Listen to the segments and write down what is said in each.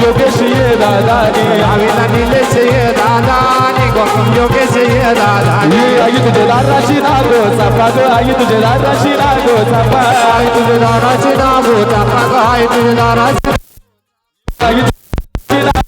Yo que se llena, Dani, yo que se दादा आई तुझे दादाशी नागो चापा ग आई तुझे दादाशी नागो चापा आई तुझे दादाशी नागो चापा ग आई तुझे दादाशी आई तुझे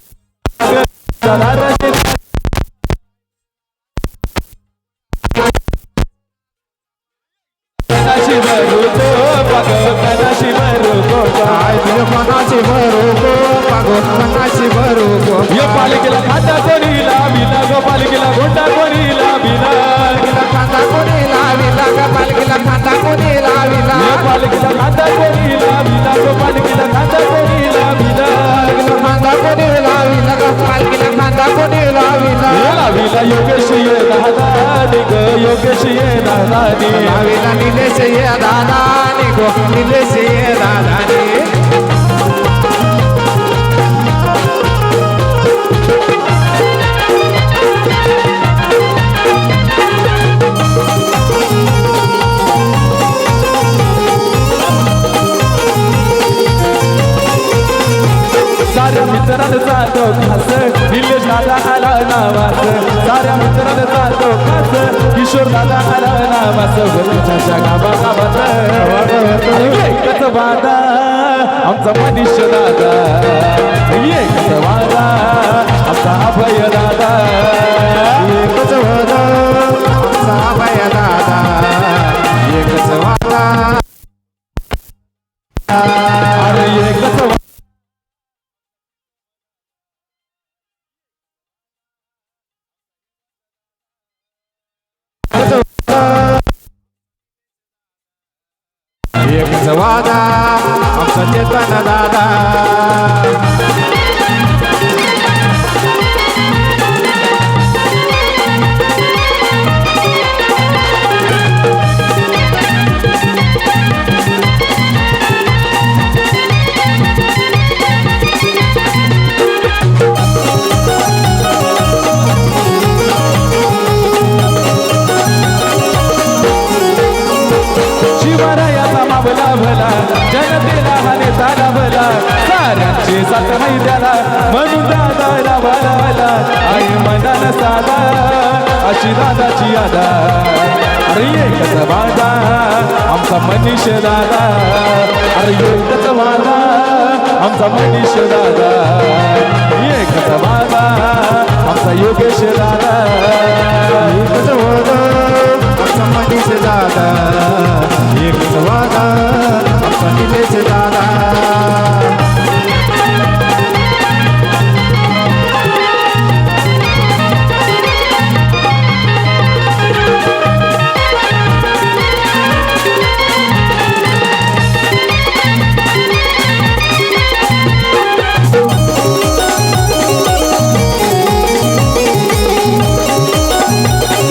ये लाविला योगेश ये दादानी ग योगेश ये दादानी लाविला निलेश ये दादा निगो निलेश ये दादा नि साऱ्या मित्रांना जातो खास निलेश दादा आला नावास साऱ्या मित्रांना जातो कास किशोर दादा आला नावास वरच्या गावा गावात एकच वादा आमचा मनीष दादा. एकच वादा आमचा अभय दादा एकच वादा आमचा अभय दादा एकच वादा वादा आमचा चेतन दादा. जनतेला हाने दादा भला साऱ्यांचे सात नाही त्याला म्हणून दादा रावाला मला आई मनान साधा अशी दादाची आदा अरे एकच वादा आमचा मनीष दादा अरे एकच वादा आमचा मनीष दादा एकच वादा